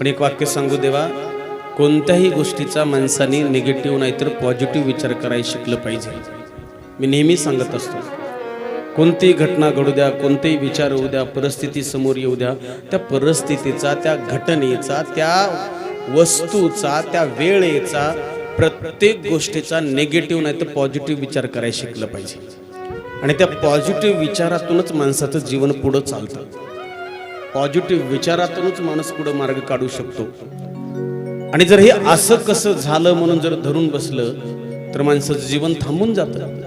पण एक वाक्य सांगू देवा कोणत्याही गोष्टीचा माणसाने निगेटिव्ह नाहीतर पॉझिटिव्ह विचार करायला शिकलं पाहिजे. मी नेहमी सांगत असतो कोणतीही घटना घडू द्या कोणतेही विचार होऊ द्या परिस्थिती समोर येऊ द्या त्या परिस्थितीचा त्या घटनेचा त्या वस्तूचा त्या वेळेचा प्रत्येक गोष्टीचा निगेटिव्ह नाही तर पॉझिटिव्ह विचार करायला शिकलं पाहिजे. आणि त्या पॉझिटिव्ह विचारातूनच माणसाचं जीवन पुढं चालतं. पॉझिटिव्ह विचारातूनच माणूस पुढं मार्ग काढू शकतो. आणि जर हे असं कसं झालं म्हणून जर धरून बसलं तर माणसाचं जीवन थांबून जातं.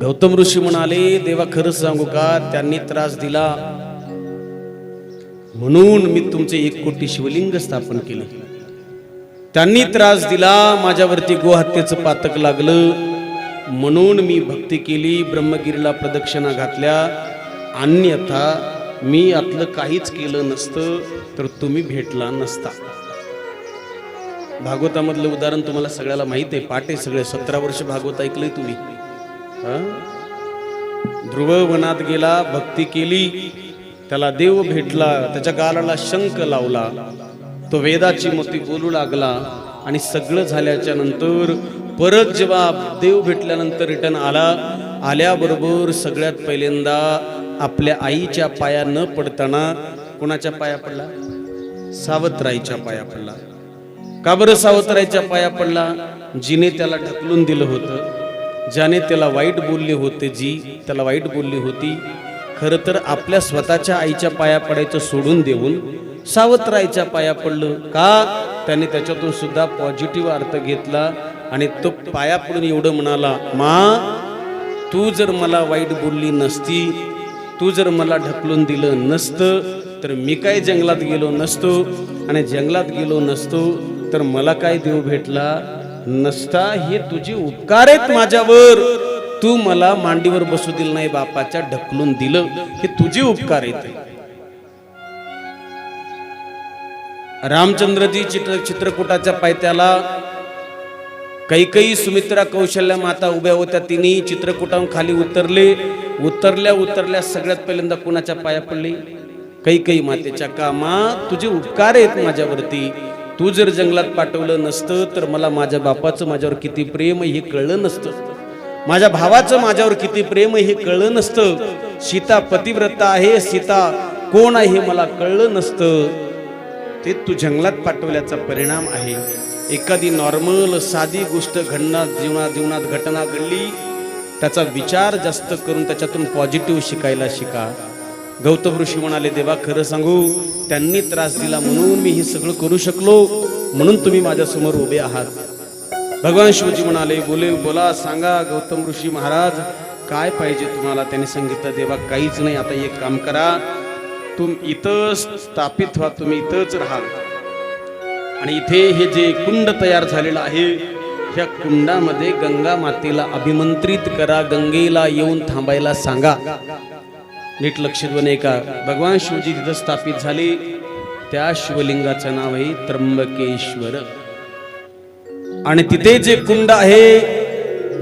गौतम ऋषी म्हणाले देवा खरंच सांगू का त्यांनी त्रास दिला. म्हणून मी तुमचे एक कोटी शिवलिंग स्थापन केले. त्यांनी त्रास दिला माझ्यावरती गोहत्येचं पातक लागलं. म्हणून मी भक्ती केली ब्रह्मगिरीला प्रदक्षिणा घातल्या. अन्यथा मी यातलं काहीच केलं नसतं तर तुम्ही भेटला नसता. भागवतामधलं उदाहरण तुम्हाला सगळ्याला माहीत आहे पाटे सगळे. सतरा वर्ष भागवत ऐकलंय तुम्ही. ध्रुव वनात गेला भक्ती केली त्याला देव भेटला त्याच्या गालाला शंख लावला तो वेदाची मोती बोलू लागला आणि सगळं झाल्याच्यानंतर परत जेव्हा देव भेटल्यानंतर रिटर्न आला आल्याबरोबर सगळ्यात पहिल्यांदा आपल्या आईच्या पाया न पडताना कोणाच्या पाया पडला? सावत्राईच्या पाया पडला. का बरं सावत्राईच्या पाया पडला? जिने त्याला ढकलून दिलं होतं. ज्याने त्याला वाईट बोलले होते जी त्याला वाईट बोलली होती खरं तर आपल्या स्वतःच्या आईच्या पाया पडायचं सोडून देऊन सावत्राईच्या पाया पडलं. का? त्याने त्याच्यातून सुद्धा पॉझिटिव्ह अर्थ घेतला आणि तो पाया पडून एवढं म्हणाला मा तू जर मला वाईट बोलली नसती तू जर मला ढकलून दिलं नसतं तर मी काय जंगलात गेलो नसतो? आणि जंगलात गेलो नसतो तर मला काय देव भेटला नसता? हे तुझे उपकार आहेत माझ्यावर. तू मला मांडीवर बसू दिलं नाही बापाच्या ढकलून दिलं. हे तुझे उपकार आहेत. रामचंद्रजी चित्र चित्रकुटाच्या पायथ्याला काही काही सुमित्रा कौशल्या माता उभ्या होत्या. तिने चित्रकुटाहून खाली उतरले. उतरल्या उतरल्या सगळ्यात पहिल्यांदा कुणाच्या पाया पडले? काही काही मातेच्या कामा तुझे उपकार आहेत माझ्यावरती. तू जर जंगलात पाठवलं नसतं तर मला माझ्या बापाचं माझ्यावर किती प्रेम हे कळलं नसतं. माझ्या भावाचं माझ्यावर किती प्रेम हे कळलं नसतं. सीता पतिव्रता आहे सीता कोण आहे हे मला कळलं नसतं. ते तू जंगलात पाठवल्याचा परिणाम आहे. एखादी नॉर्मल साधी गोष्ट घडणार जीवनात जीवनात घटना घडली त्याचा विचार जास्त करून त्याच्यातून पॉझिटिव्ह शिकायला शिका. गौतम ऋषी म्हणाले देवा खरं सांगू त्यांनी त्रास दिला म्हणून मी हे सगळं करू शकलो म्हणून तुम्ही माझ्यासमोर उभे आहात. भगवान शिवजी म्हणाले बोले बोला सांगा गौतम ऋषी महाराज काय पाहिजे तुम्हाला? त्याने सांगितलं देवा काहीच नाही आता एक काम करा तुम इथं स्थापित व्हा तुम्ही इथंच राहा आणि इथे हे जे कुंड तयार झालेलं आहे ह्या कुंडामध्ये गंगा मातेला अभिमंत्रित करा गंगेला येऊन थांबायला सांगा. नीट लक्ष बने का भगवान शिवजी तिथं स्थापित झाले. त्या शिवलिंगाचं नाव आहे त्र्यंबकेश्वर. आणि तिथे जे कुंड आहे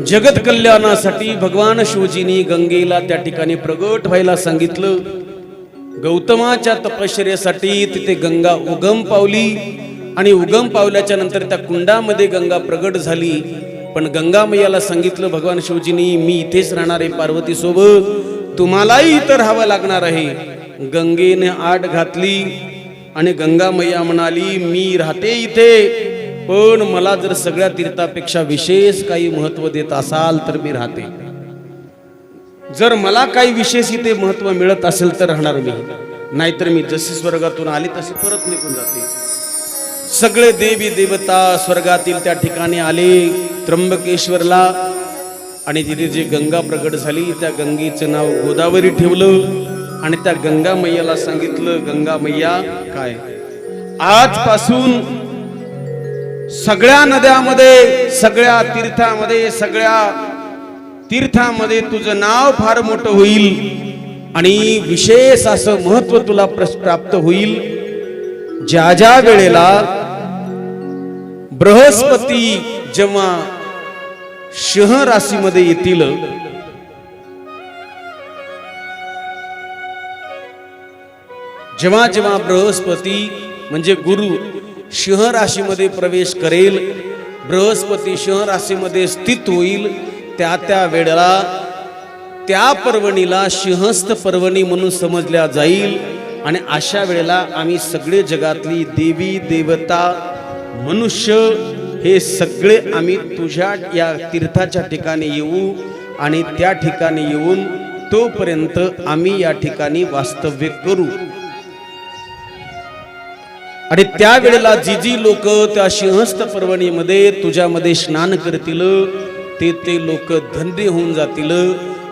जगत कल्याणासाठी भगवान शिवजींनी गंगेला त्या ठिकाणी प्रगट व्हायला सांगितलं. गौतमाच्या तपश्चर्यासाठी तिथे गंगा उगम पावली. आणि उगम पावल्याच्या नंतर त्या कुंडामध्ये गंगा प्रगट झाली. पण गंगा मैयाला सांगितलं भगवान शिवजींनी मी इथेच राहणार आहे पार्वती सोबत तुम्हालाही इथं राहावं लागणार आहे. गंगेने आट घातली आणि गंगा मैया म्हणाली मी राहते इथे. पण मला जर सगळ्या तीर्थापेक्षा विशेष काही महत्त्व देत असाल तर मी राहते. जर मला काही विशेष इथे महत्त्व मिळत असेल तर राहणार मी. नाहीतर मी जशी स्वर्गातून आली तशी परत निघून जाते. सगळे देवी देवता स्वर्गातील त्या ठिकाणी आले त्र्यंबकेश्वरला. आणि तिथे जी गंगा प्रगट झाली त्या गंगेचं नाव गोदावरी ठेवलं. आणि त्या गंगा मैयाला सांगितलं गंगा मैया काय? आजपासून सगळ्या नद्यामध्ये सगळ्या तीर्थामध्ये सगळ्या तीर्थामध्ये तुझं नाव फार मोठं होईल आणि विशेष असं महत्त्व तुला प्रस- प्राप्त होईल. ज्या ज्या वेळेला बृहस्पती जेव्हा सिंह राशीमध्ये येतील जेव्हा जेव्हा बृहस्पती म्हणजे गुरु सिंह राशीमध्ये प्रवेश करेल बृहस्पती सिंह राशीमध्ये स्थित होईल त्या त्या वेळेला त्या पर्वणीला सिंहस्थ पर्वणी म्हणून समजल्या जाईल. आणि अशा वेळेला आम्ही सगळे जगातली देवी देवता मनुष्य हे सगळे आम्ही तुझ्या या तीर्थाच्या ठिकाणी येऊ आणि त्या ठिकाणी येऊन तोपर्यंत आम्ही या ठिकाणी वास्तव्य करू. आणि त्यावेळेला जी जी लोक त्या सिंहस्थ पर्वणीमध्ये तुझ्यामध्ये स्नान करतील ते ते लोक धन्य होऊन जातील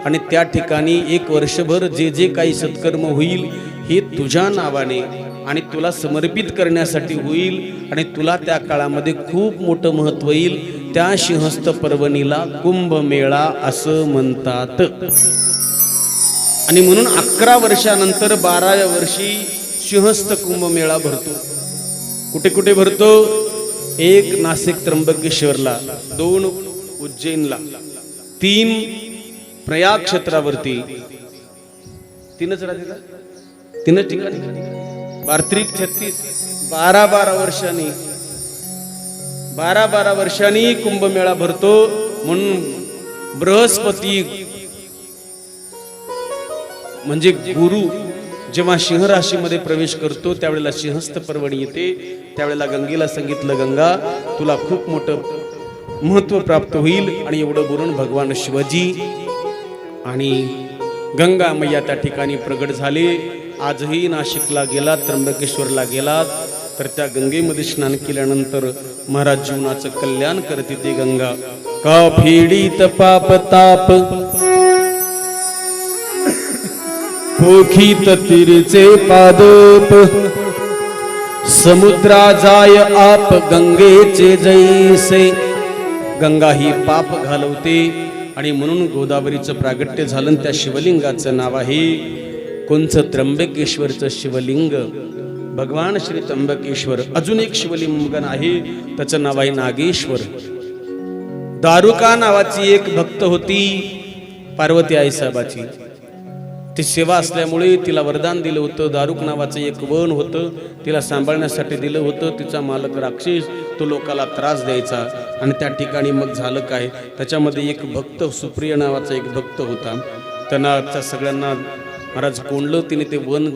आणि त्या ठिकाणी एक वर्षभर जे जे काही सत्कर्म होईल हे तुझ्या नावाने आणि तुला समर्पित करण्यासाठी होईल आणि तुला त्या काळामध्ये खूप मोठं महत्त्व येईल. त्या सिंहस्थ पर्वणीला कुंभमेळा असं म्हणतात. आणि म्हणून अकरा वर्षानंतर बाराव्या वर्षी सिंहस्थ कुंभमेळा भरतो. कुठे कुठे भरतो? एक नाशिक त्र्यंबकेश्वरला. दोन उज्जैनला. तीन प्रयाग क्षेत्रावरती. तीनच राहते तीनच ठिकाणी. बार्त्रिक छत्तीस. बारा बारा वर्षांनी. बारा बारा वर्षांनी कुंभमेळा भरतो म्हणून बृहस्पती म्हणजे गुरु जेव्हा सिंह राशीमध्ये प्रवेश करतो त्यावेळेला सिंहस्थ पर्वणी येते. त्यावेळेला गंगेला सांगितलं गंगा तुला खूप मोठं महत्त्व प्राप्त होईल आणि एवढं बोलून भगवान शिवाजी आणि गंगा मैया त्या ठिकाणी प्रगट झाले. आजही नाशिकला गेलात त्र्यंबकेश्वरला गेलात तर त्या गंगेमध्ये स्नान केल्यानंतर महाराज जीवनाचं कल्याण करते ती गंगा. का फेडीत पाप ताप? पोखीत तिरचे पादोप. समुद्रा जाय आप गंगेचे जैसे. गंगा ही पाप घालवते आणि म्हणून गोदावरीचं प्रागट्य झालं त्या शिवलिंगाचं नाव आहे कोणचं त्र्यंबकेश्वरचं शिवलिंग. भगवान श्री त्र्यंबकेश्वर अजून एक शिवलिंग आहे त्याचं नाव आहे नागेश्वर. दारुका नावाची एक भक्त होती पार्वती आईसाहेबाची ती सेवा असल्यामुळे तिला वरदान दिलं होतं. दारुक नावाचं एक वन होतं. तिला सांभाळण्यासाठी दिलं होतं. तिचा मालक राक्षस तो लोकाला त्रास द्यायचा. आणि त्या ठिकाणी मग झालं काय? त्याच्यामध्ये एक भक्त सुप्रिय नावाचा एक भक्त होता. त्यांना त्या सगळ्यांना महाराज कोंडलं. तिने ते वन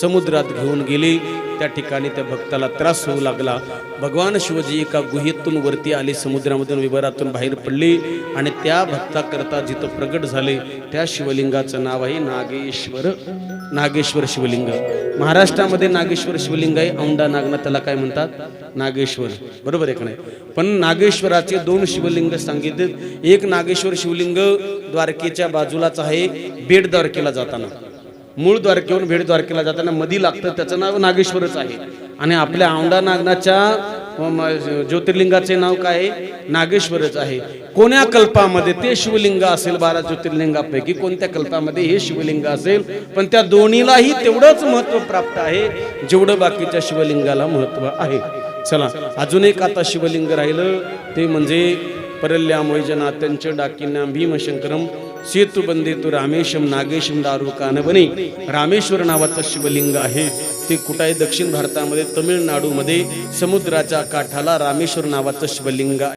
समुद्रात घेऊन गेले. त्या ठिकाणी त्या भक्ताला त्रास होऊ लागला. भगवान शिवजी एका गुहेतून वरती आले समुद्रामधून विभारातून बाहेर पडले आणि त्या भक्ताकरता जिथं प्रगट झाले त्या शिवलिंगाचं नाव आहे नागेश्वर नागेश्वर शिवलिंग. महाराष्ट्रामध्ये नागेश्वर शिवलिंग आहे औंडा नागना त्याला काय म्हणतात? नागेश्वर. बरोबर आहे का नाही? पण नागेश्वराचे दोन शिवलिंग सांगितले. एक नागेश्वर शिवलिंग द्वारकेच्या बाजूलाच आहे बेट द्वारकेला जाताना. मूळ द्वारकेहून भेट द्वारकेला जाताना मधी लागतं त्याचं नाव नागेश्वरच आहे. आणि आपल्या औंढा नागनाच्या ज्योतिर्लिंगाचे नाव काय आहे? नागेश्वरच आहे. कोण्या कल्पामध्ये ते शिवलिंग असेल बारा ज्योतिर्लिंगापैकी कोणत्या कल्पामध्ये हे शिवलिंग असेल? पण त्या दोन्हीलाही तेवढंच महत्त्व प्राप्त आहे जेवढं बाकीच्या शिवलिंगाला महत्त्व आहे. चला अजून एक आता शिवलिंग राहिलं ते म्हणजे परल्यामुळे जनात्यंच डाकिन्याम भीमशंकरम सेतू बंदेतू रामेशम नागेशम दारू कानबने रामेश्वर नावाचं शिवलिंग आहे. ते कुठं आहे दक्षिण भारतामध्ये तमिळनाडूमध्ये समुद्राच्या काठाला रामेश्वर नावाचं शिवलिंग आहे.